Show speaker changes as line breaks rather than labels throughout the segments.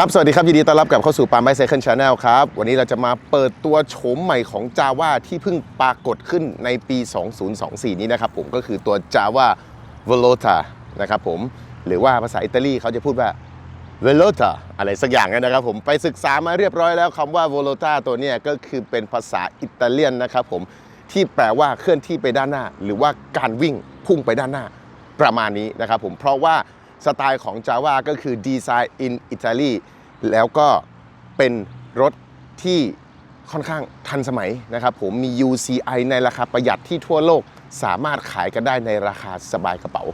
ครับ สวัสดีครับ ยินดีต้อนรับกลับเข้าสู่ปาล์มไบเซคันชาแนลครับ วันนี้เราจะมาเปิดตัวโฉมใหม่ของ Java ที่เพิ่งปรากฏขึ้นในปี 2024 นี้นะครับผมก็คือตัว Java Velota นะครับผมหรือว่าภาษาอิตาลีเขาจะพูดว่า Velota อะไรสักอย่างนะครับผมไปศึกษามาเรียบร้อยแล้วคำว่า Velota ตัวนี้ก็คือเป็นภาษาอิตาเลียนนะครับผมที่แปลว่าเคลื่อนที่ไปด้านหน้า หรือว่าการวิ่งพุ่งไปด้านหน้าประมาณนี้นะครับผมเพราะว่า สไตล์ของ Java ก็คือ Design in Italy แล้วก็เป็นรถที่ค่อนข้างทันสมัยนะครับผมมี UCI ในราคาประหยัดที่ทั่วโลกสามารถขายกันได้ในราคาสบายกระเป๋า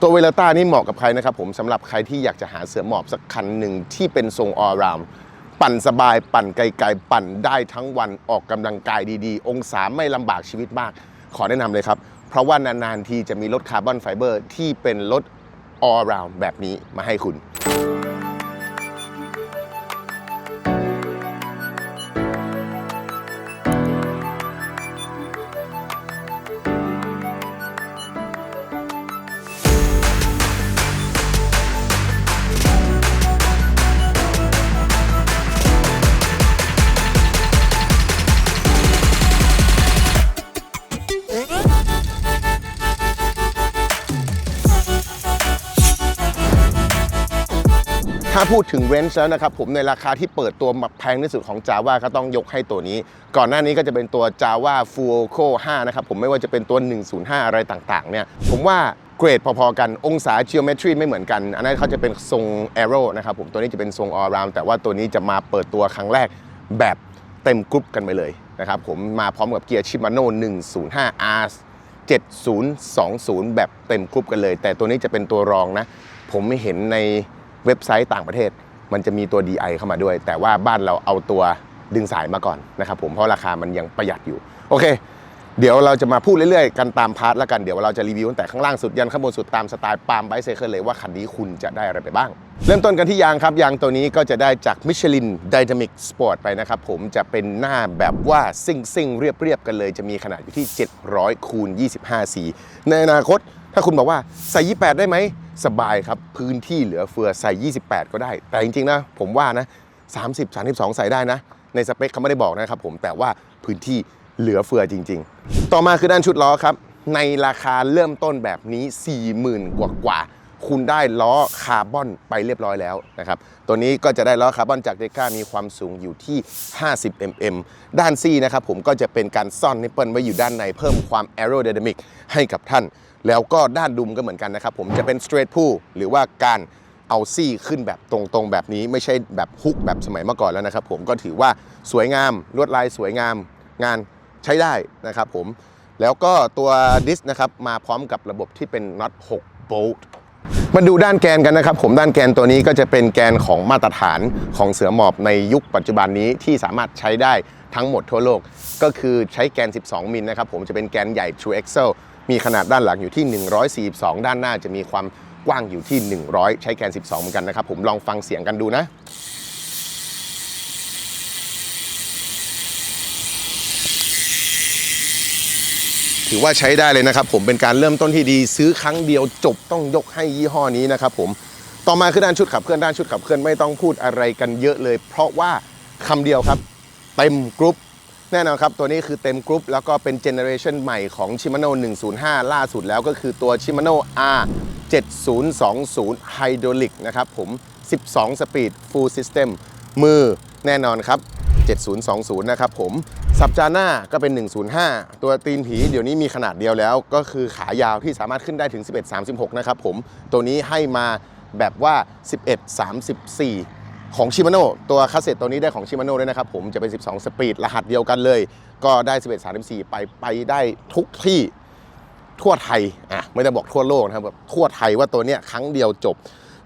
ตัวเวลต้านี่เหมาะกับใครนะครับผมสำหรับใครที่อยากจะหาเสือหมอบสักคันหนึ่งที่เป็นทรง all round ปั่นสบายปั่นไกลๆ ปั่นได้ทั้งวันออกกำลังกายดีๆ องศาไม่ลำบากชีวิตมาก ขอแนะนำเลยครับ เพราะว่านานๆทีจะมีรถคาร์บอนไฟเบอร์ที่เป็นรถ all round แบบนี้มาให้คุณ พูดถึงเรนจ์แล้วนะครับผมในราคาที่เปิดตัวมาแพงที่สุดของ Java ก็ต้องยกให้ตัวนี้ ก่อนหน้านี้ก็จะเป็นตัว Java Fuoco 5 นะครับผมไม่ว่าจะเป็นตัว 105 อะไรต่างๆเนี่ยผมว่าเกรดพอๆกันองศา geometry ไม่เหมือนกัน อันนั้นเขาจะเป็นทรง arrow นะครับผมตัวนี้จะเป็นทรง all round แต่ว่าตัวนี้จะมาเปิดตัวครั้งแรกแบบเต็มกรุ๊ปกันไปเลยนะครับผมมาพร้อมกับเกียร์ Shimano 105 R 7020 แบบเต็มกรุ๊ปกันเลย แต่ตัวนี้จะเป็นตัวรองนะ ผมไม่เห็นใน เว็บไซต์ต่างประเทศ มันจะมีตัว DI เข้ามาด้วย แต่ว่าบ้านเราเอาตัวดึงสายมาก่อนนะครับผมเพราะราคามันยังประหยัดอยู่โอเค เดี๋ยวเราจะมาพูดเรื่อยๆ กันตามพาร์ทแล้วกันเดี๋ยวเราจะรีวิวตั้งแต่ข้างล่างสุดยันข้างบนสุดตามสไตล์ปาล์มไบเซเคิลเลยว่าคันนี้คุณจะได้อะไรไปบ้าง เริ่มต้นกันที่ยางครับยางตัวนี้ก็จะได้จาก Michelin Dynamic Sport ไปนะครับผมจะเป็นหน้าแบบว่าซิ่งซิ่งๆเรียบๆกันเลย จะมีขนาดอยู่ที่ 700คูณ25สีในอนาคต ถ้าคุณบอกว่าใส่ 28 ได้ไหม สบายครับ พื้นที่เหลือเฟือใส่ 28 ก็ได้ แต่จริงๆนะ ผมว่านะ 30 32 ใส่ได้นะ ในสเปคเขาไม่ได้บอกนะครับผมแต่ว่าพื้นที่เหลือเฟือจริง ๆ ต่อมาคือด้านชุดล้อครับ ในราคาเริ่มต้นแบบนี้ 40,000 กว่ากว่าคุณได้ล้อคาร์บอนไปเรียบร้อยแล้วนะครับตัวนี้ก็จะได้ล้อคาร์บอนจากเดก้ามีความสูงอยู่ที่ 50 mm ด้านซี่นะครับผมก็จะเป็นการซ่อนนิปเปิลไว้อยู่ด้านในเพิ่มความ aerodynamic ให้กับท่าน แล้วก็ด้านดุมก็เหมือนกันนะครับ ผมจะเป็น straight pull หรือว่าการเอาซี่ขึ้นแบบตรงๆ แบบนี้ไม่ใช่แบบฮุกแบบสมัยเมื่อก่อนแล้วนะครับ ผมก็ถือว่าสวยงามลวดลายสวยงามงานใช้ได้นะครับผมแล้วก็ตัวดิสนะครับมาพร้อมกับระบบที่เป็นน็อต6 bolt มาดูด้านแกนกันนะครับ ผมด้านแกนตัวนี้ก็จะเป็นแกนของมาตรฐานของเสือหมอบในยุคปัจจุบันนี้ที่สามารถใช้ได้ทั้งหมดทั่วโลก ก็คือใช้แกน 12 มิลนะครับผมจะเป็นแกนใหญ่ True Excel มีขนาดด้านหลังอยู่ที่ 142 ด้านหน้าจะมีความกว้างอยู่ที่ 100 ใช้แกน 12 เหมือนกันนะครับ ผมลองฟังเสียงกันดูนะถือว่าใช้ได้เลยนะครับผมเป็นการเริ่มต้นที่ดีซื้อครั้งเดียวจบต้องยกให้ยี่ห้อนี้นะครับผมต่อมาคือด้านชุดขับเคลื่อนด้านชุดขับเคลื่อนไม่ต้องพูดอะไรกันเยอะเลย เพราะว่าคำเดียวครับเต็มกรุ๊ป แน่นอนครับ ตัวนี้คือเต็มกรุ๊ปแล้วก็เป็นเจเนอเรชันใหม่ของ Shimano 105 ล่าสุดแล้วก็คือตัว Shimano R 7020 Hydraulic นะครับผม 12 Speed Full System มือแน่นอนครับ 7020 นะครับผม สับจาน่าก็เป็น 105 ตัวตีนผีเดี๋ยวนี้มีขนาดเดียวแล้ว ก็คือขายาวที่สามารถขึ้นได้ถึง 1136 นะครับผม ตัวนี้ให้มาแบบว่า 1134 ของชิมาโน่ตัวคาสเซ็ตตัวนี้ได้ของชิมาโน่ด้วยนะครับผมจะเป็น 12 สปีดรหัสเดียวกันเลย ก็ได้ 1134 ไปไปได้ทุกที่ทั่วไทยอะไม่ได้บอกทั่วโลกนะครับแบบทั่วไทยว่าตัวเนี้ยครั้งเดียวจบ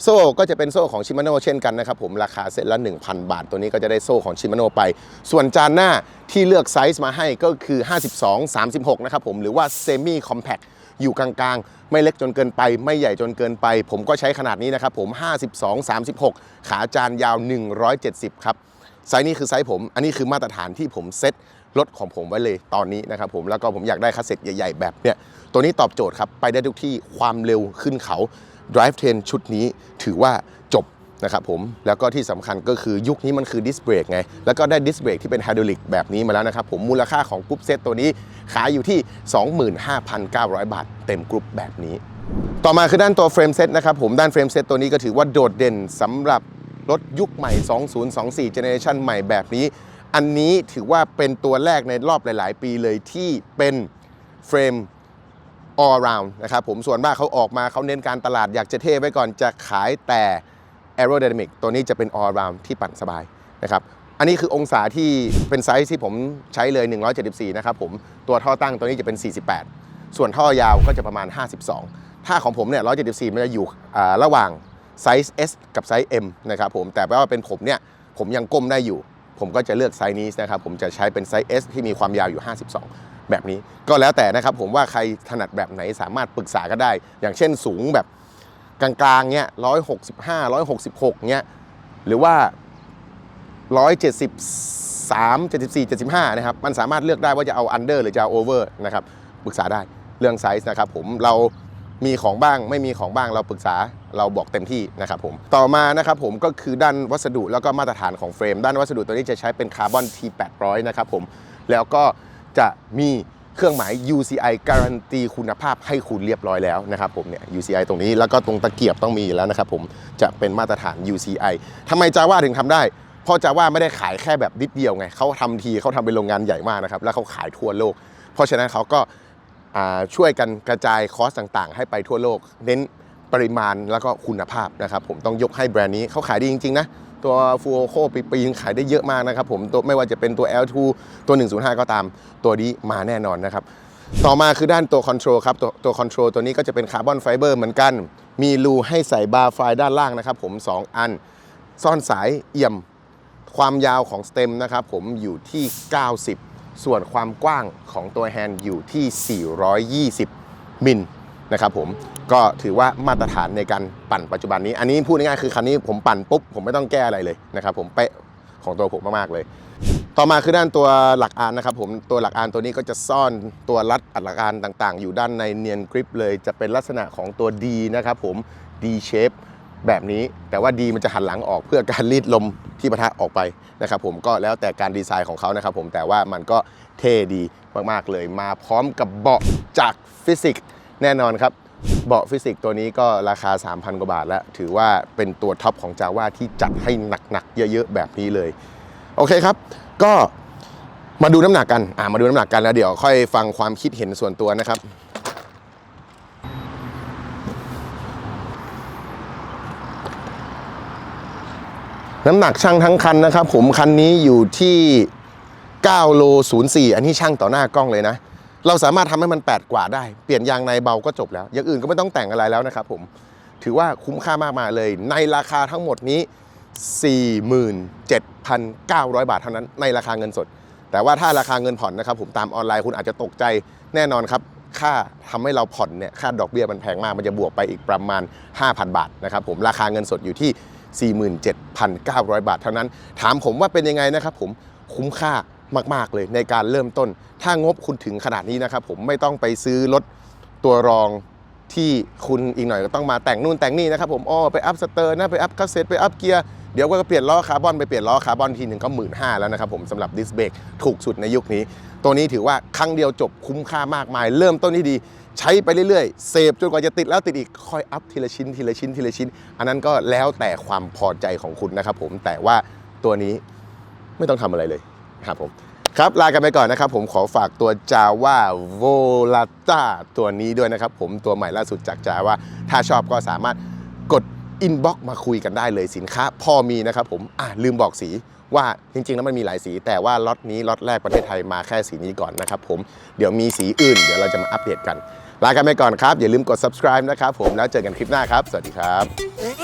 โซ่ก็จะเป็นโซ่ของชิมาโน่เช่นกันนะครับผมราคาเซ็ตละ 1,000 บาท ตัวนี้ก็จะได้โซ่ของชิมาโน่ไป ส่วนจานหน้าที่เลือกไซส์มาให้ก็คือ 52 36 นะครับผมหรือว่าเซมิคอมแพค อยู่กลางๆ ไม่เล็กจนเกินไป ไม่ใหญ่จนเกินไป ผมก็ใช้ขนาดนี้นะครับผม 52 36 ขาจานยาว 170 ครับไซส์นี้คือไซส์ผม อันนี้คือมาตรฐานที่ผมเซ็ตรถของผมไว้เลยตอนนี้นะครับผมแล้วก็ผมอยากได้คัสเซ็ตใหญ่ ๆ แบบเนี้ยตัวนี้ตอบโจทย์ครับ ไปได้ทุกที่ความเร็วขึ้นเขา Drive Train ชุดนี้ถือว่าจบ นะครับผมแล้วก็ที่สำคัญก็คือยุคนี้มันคือดิสเบรกไง แล้วก็ได้ดิสเบรกที่เป็นไฮดรอลิกแบบนี้มาแล้วนะครับผมมูลค่าของกรุ๊ปเซตตัวนี้ขายอยู่ที่ 25,900 บาท เต็มกรุ๊ปแบบนี้ ต่อมาคือด้านตัวเฟรมเซตนะครับผมด้านเฟรมเซตตัวนี้ก็ถือว่าโดดเด่นสำหรับรถยุคใหม่ 2024 Generation ใหม่แบบนี้ อันนี้ถือว่าเป็นตัวแรกในรอบหลาย ๆ ปีเลยที่เป็นเฟรม all round นะครับผมส่วนมากเขาออกมาเขาเน้นการตลาดอยากจะเท่ไว้ก่อนจะขายแต่ aerodynamic ตัวนี้จะเป็น all round ที่ปั่นสบายนะครับอันนี้คือองศาที่เป็นไซส์ที่ผมใช้เลย 174 นะครับผมตัวท่อตั้งตัวนี้จะเป็น 48 ส่วนท่อยาวก็จะประมาณ 52 ถ้าของผมเนี่ย 174 มันจะอยู่ระหว่างไซส์ S กับไซส์ M นะครับผมแต่ว่าเป็นผมเนี่ยผมยังก้มได้อยู่ ผมก็จะเลือกไซส์นี้นะครับผมจะใช้เป็นไซส์ S ที่มีความยาวอยู่ 52แบบนี้ก็แล้วแต่นะครับผมว่าใครถนัดแบบไหนสามารถปรึกษาก็ได้ อย่างเช่นสูงแบบ กลางๆเนี้ย165 166เนี้ยหรือว่า173 74 75นะครับ มันสามารถเลือกได้ว่าจะเอาอันเดอร์หรือจะเอาโอเวอร์นะครับปรึกษาได้เรื่องไซส์นะครับผมเรามีของบ้างไม่มีของบ้างเราปรึกษาเราบอกเต็มที่นะครับผมต่อมานะครับผมก็คือด้านวัสดุแล้วก็มาตรฐานของเฟรม ด้านวัสดุตัวนี้จะใช้เป็นคาร์บอน T800 นะครับผมแล้วก็จะมี เครื่องหมาย UCI การันตีคุณภาพให้คุณเรียบร้อยแล้วนะครับผมเนี่ย UCI ตรงนี้แล้วก็ตรงตะเกียบต้องมีอยู่แล้วนะครับผมจะเป็นมาตรฐาน UCI ทำไมจาว่าถึงทำได้เพราะจาว่าไม่ได้ขายแค่แบบนิดเดียวไงเขาทำทีเขาทำเป็นโรงงานใหญ่มากนะครับแล้วเขาขายทั่วโลก เพราะฉะนั้นเขาก็ช่วยกันกระจายคอสต่างๆ ให้ไปทั่วโลก เน้นปริมาณแล้วก็คุณภาพนะครับผมต้องยกให้แบรนด์นี้เขาขายดีจริงๆนะ ตัวฟูโคปีปีนึงขายได้เยอะมากนะครับผมตัวไม่ว่าจะเป็นตัว L2 ตัว 105 ก็ตาม ตัวนี้มาแน่นอนนะครับต่อมาคือด้านตัวคอนโทรลครับตัวตัวคอนโทรลตัวนี้ก็จะเป็นคาร์บอนไฟเบอร์เหมือนกัน มีรูให้ใส่บาร์ไฟด้านล่างนะครับผม 2 อัน ซ่อนสายเอี่ยม ความยาวของสเต็มนะครับผมอยู่ที่ 90 ส่วนความกว้างของตัวแฮนด์อยู่ที่ 420 มิล นะครับผมก็ถือว่ามาตรฐานในการปั่นปัจจุบันนี้ อันนี้พูดง่ายๆคือคันนี้ผมปั่นปุ๊บผมไม่ต้องแก้อะไรเลยนะครับผมเป๊ะของตัวผมมากๆเลย ต่อมาคือด้านตัวหลักอานนะครับผมตัวหลักอานตัวนี้ก็จะซ่อนตัวรัดอัดหลักอานต่างๆ อยู่ด้านในเนียนกริปเลยจะเป็นลักษณะของตัว D นะครับผม D shape แบบนี้แต่ว่า D มันจะหันหลังออกเพื่อการรีดลมที่ปะทะออกไปนะครับผมก็แล้วแต่การดีไซน์ของเขานะครับผมแต่ว่ามันก็เท่ดีมากๆเลย มาพร้อมกับเบาะจากฟิสิกส์ แน่นอนครับเบาะฟิสิกตัวนี้ก็ราคา 3,000 กว่าบาทแล้ว ถือว่าเป็นตัวท็อปของจาว่าที่จัดให้หนักๆ เยอะๆ แบบนี้เลย โอเคครับ ก็มาดูน้ำหนักกันอ่ามาดูน้ำหนักกันแล้วเดี๋ยวค่อยฟังความคิดเห็นส่วนตัวนะครับ น้ำหนักช่างทั้งคันนะครับ ผมคันนี้อยู่ที่9โล04 อันนี้ช่างต่อหน้ากล้องเลยนะ เราสามารถทำให้มัน 8 กว่าได้ เปลี่ยนยางในเบาก็จบแล้ว อย่างอื่นก็ไม่ต้องแต่งอะไรแล้วนะครับผม ถือว่าคุ้มค่ามากมาเลย ในราคาทั้งหมดนี้ 47,900 บาทเท่านั้นในราคาเงินสด แต่ว่าถ้าราคาเงินผ่อนนะครับผมตามออนไลน์คุณอาจจะตกใจแน่นอนครับ ค่าทำให้เราผ่อนเนี่ยค่าดอกเบี้ยมันแพงมาก มันจะบวกไปอีกประมาณ 5,000 บาทนะครับผมราคาเงินสดอยู่ที่ 47,900 บาทเท่านั้น ถามผมว่าเป็นยังไงนะครับผมคุ้มค่า มาก ๆ เลยในการเริ่มต้น ถ้างบคุณถึงขนาดนี้นะครับผมไม่ต้องไปซื้อรถตัวรองที่คุณอีกหน่อยก็ต้องมาแต่งนู่นแต่งนี่นะครับผมอ้อไปอัพสเตอร์นะไปอัพคัสเซ็ตไปอัพเกียร์เดี๋ยวก็เปลี่ยนล้อคาร์บอนไปเปลี่ยนล้อคาร์บอนทีหนึ่งก็หมื่นห้าแล้วนะครับผมสำหรับดิสเบรกถูกสุดในยุคนี้ ตัวนี้ถือว่าครั้งเดียวจบคุ้มค่ามากมาย เริ่มต้นที่ดี ใช้ไปเรื่อยๆเสพจนกว่าจะติดแล้วติดอีกค่อยอัพทีละชิ้นทีละชิ้นทีละชิ้น อันนั้นก็แล้วแต่ความพอใจของคุณนะครับผมแต่ว่าตัวนี้ไม่ต้องทำอะไรเลย ครับผมครับลากันไปก่อนนะครับ ผมขอฝากตัว Java Volata ตัวนี้ด้วยนะครับ ผมตัวใหม่ล่าสุดจาก Java ถ้าชอบก็สามารถกด inbox มาคุยกันได้เลยสินค้าพอมีนะครับผมอะลืมบอกสีว่าจริงๆแล้วมันมีหลายสี แต่ว่าล็อตนี้ล็อตแรกประเทศไทยมาแค่สีนี้ก่อนนะครับผมเดี๋ยวมีสีอื่น เดี๋ยวเราจะมาอัปเดตกันลากันไปก่อนครับ อย่าลืมกด subscribe นะครับผมแล้วเจอกันคลิปหน้าครับ สวัสดีครับ